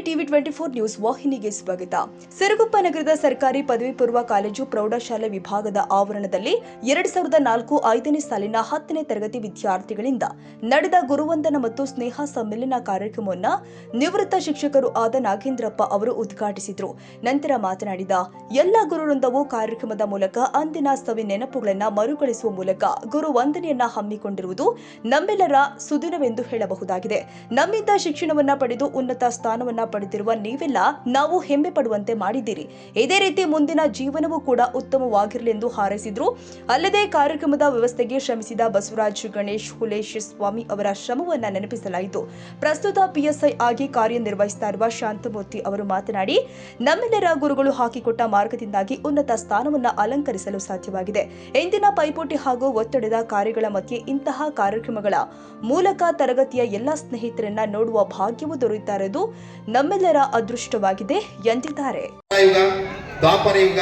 TV twenty four news ವಾಹಿನಿಗೆ ಸ್ವಾಗತ. ಸಿರುಗುಪ್ಪ ನಗರದ ಸರ್ಕಾರಿ ಪದವಿ ಪೂರ್ವ ಕಾಲೇಜು ಪ್ರೌಢಶಾಲೆ ವಿಭಾಗದ ಆವರಣದಲ್ಲಿ ಎರಡ್ ಸಾವಿರದ ನಾಲ್ಕು ಐದನೇ ಸಾಲಿನ ಹತ್ತನೇ ತರಗತಿ ವಿದ್ಯಾರ್ಥಿಗಳಿಂದ ನಡೆದ ಗುರುವಂದನ ಮತ್ತು ಸ್ನೇಹ ಸಮ್ಮೇಳನ ಕಾರ್ಯಕ್ರಮವನ್ನು ನಿವೃತ್ತ ಶಿಕ್ಷಕರು ಆದ ನಾಗೇಂದ್ರಪ್ಪ ಅವರು ಉದ್ಘಾಟಿಸಿದರು. ನಂತರ ಮಾತನಾಡಿದ, ಎಲ್ಲ ಗುರುವೃಂದವು ಕಾರ್ಯಕ್ರಮದ ಮೂಲಕ ಅಂದಿನ ಸವಿ ನೆನಪುಗಳನ್ನ ಮರುಕಳಿಸುವ ಮೂಲಕ ಗುರು ವಂದನೆಯನ್ನ ಹಮ್ಮಿಕೊಂಡಿರುವುದು ನಮ್ಮೆಲ್ಲರ ಸುದಿನವೆಂದು ಹೇಳಬಹುದಾಗಿದೆ. ನಮ್ಮಿಂದ ಶಿಕ್ಷಣವನ್ನ ಪಡೆದು ಉನ್ನತ ಸ್ಥಾನವನ್ನ ಪಡೆದಿರುವ ನೀವೆಲ್ಲ ನಾವು ಹೆಮ್ಮೆ ಪಡುವಂತೆ ಮಾಡಿದ್ದೀರಿ. ಇದೇ ರೀತಿ ಮುಂದಿನ ಜೀವನವೂ ಕೂಡ ಉತ್ತಮವಾಗಿರಲಿ ಎಂದು ಹಾರೈಸಿದ್ರು. ಅಲ್ಲದೆ ಕಾರ್ಯಕ್ರಮದ ವ್ಯವಸ್ಥೆಗೆ ಶ್ರಮಿಸಿದ ಬಸವರಾಜ್ ಗಣೇಶ್, ಹುಲೇಶ್ ಸ್ವಾಮಿ ಅವರ ಶ್ರಮವನ್ನ ನೆನಪಿಸಲಾಯಿತು. ಪ್ರಸ್ತುತ ಪಿಎಸ್ಐ ಆಗಿ ಕಾರ್ಯನಿರ್ವಹಿಸ್ತಾ ಇರುವ ಶಾಂತಮೂರ್ತಿ ಅವರು ಮಾತನಾಡಿ, ನಮ್ಮೆಲ್ಲರ ಗುರುಗಳು ಹಾಕಿಕೊಟ್ಟ ಮಾರ್ಗದಿಂದಾಗಿ ಉನ್ನತ ಸ್ಥಾನವನ್ನ ಅಲಂಕರಿಸಲು ಸಾಧ್ಯವಾಗಿದೆ. ಇಂದಿನ ಪೈಪೋಟಿ ಹಾಗೂ ಒತ್ತಡದ ಕಾರ್ಯಗಳ ಮಧ್ಯೆ ಇಂತಹ ಕಾರ್ಯಕ್ರಮಗಳ ಮೂಲಕ ತರಗತಿಯ ಎಲ್ಲ ಸ್ನೇಹಿತರನ್ನ ನೋಡುವ ಭಾಗ್ಯವೂ ದೊರೆಯುತ್ತಾ ನಮ್ಮೆಲ್ಲರ ಅದೃಷ್ಟವಾಗಿದೆ ಎಂದಿದ್ದಾರೆ. ದ್ವಾಪರ ಯುಗ,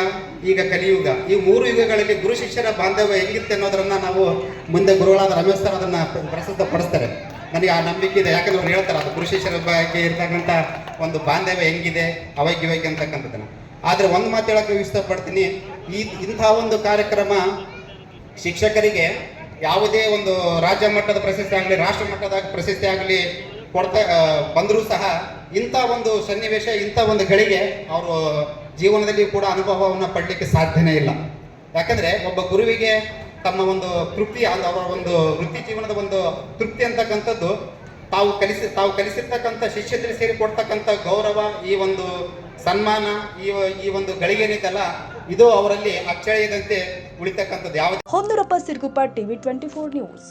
ಈಗ ಕಲಿಯುಗ ಈ ಮೂರು ಯುಗಗಳಲ್ಲಿ ಗುರು ಶಿಷ್ಯರ ಬಾಂಧವ್ಯ ಹೆಂಗಿತ್ತು ಅನ್ನೋದನ್ನ ನಾವು ಮುಂದೆ ಗುರುಗಳಾದ ರಮೇಶ್ ಸರ್ ಅದನ್ನ ಪ್ರಸ್ತುತ ಪಡಿಸ್ತಾರೆ ನನಗೆ ಆ ನಂಬಿಕೆ ಇದೆ. ಯಾಕಂದ್ರೆ ಅವ್ರು ಹೇಳ್ತಾರೆ, ಅದು ಗುರು ಶಿಷ್ಯರ ಬಗ್ಗೆ ಇರ್ತಕ್ಕಂಥ ಒಂದು ಬಾಂಧವ್ಯ ಹೆಂಗಿದೆ ಅವಾಗ ಇವಾಗ ಅಂತಕ್ಕಂಥದ್ದನ್ನ. ಆದ್ರೆ ಒಂದು ಮಾತು ಹೇಳಕ್ಕೆ ಇಷ್ಟಪಡ್ತೀನಿ, ಈ ಇಂಥ ಒಂದು ಕಾರ್ಯಕ್ರಮ ಶಿಕ್ಷಕರಿಗೆ ಯಾವುದೇ ಒಂದು ರಾಜ್ಯ ಮಟ್ಟದ ಪ್ರಶಸ್ತಿ ಆಗಲಿ, ರಾಷ್ಟ್ರ ಮಟ್ಟದ ಪ್ರಶಸ್ತಿ ಆಗಲಿ ಕೊಡ್ತಾ ಬಂದರೂ ಸಹ ಇಂಥ ಒಂದು ಸನ್ನಿವೇಶ, ಇಂಥ ಒಂದು ಗಳಿಗೆ ಅವರು ಜೀವನದಲ್ಲಿ ಕೂಡ ಅನುಭವವನ್ನು ಪಡಲಿಕ್ಕೆ ಸಾಧ್ಯನೇ ಇಲ್ಲ. ಯಾಕಂದ್ರೆ ಒಬ್ಬ ಗುರುವಿಗೆ ತಮ್ಮ ಒಂದು ತೃಪ್ತಿ ಅವರ ಒಂದು ವೃತ್ತಿ ಜೀವನದ ಒಂದು ತೃಪ್ತಿ ಅಂತಕ್ಕಂಥದ್ದು, ತಾವು ಕಲಿಸಿ, ತಾವು ಕಲಿಸಿರ್ತಕ್ಕಂಥ ಶಿಷ್ಯದಲ್ಲಿ ಸೇರಿ ಕೊಡ್ತಕ್ಕಂಥ ಗೌರವ, ಈ ಒಂದು ಸನ್ಮಾನ, ಈ ಈ ಒಂದು ಗಳಿಗೆ ಏನಿದೆಯಲ್ಲ, ಇದು ಅವರಲ್ಲಿ ಅಚ್ಚಳಿಯದಂತೆ ಉಳಿತಕ್ಕಂಥದ್ದು. ಯಾವ Honnurappa Siruguppa, TV twenty four news.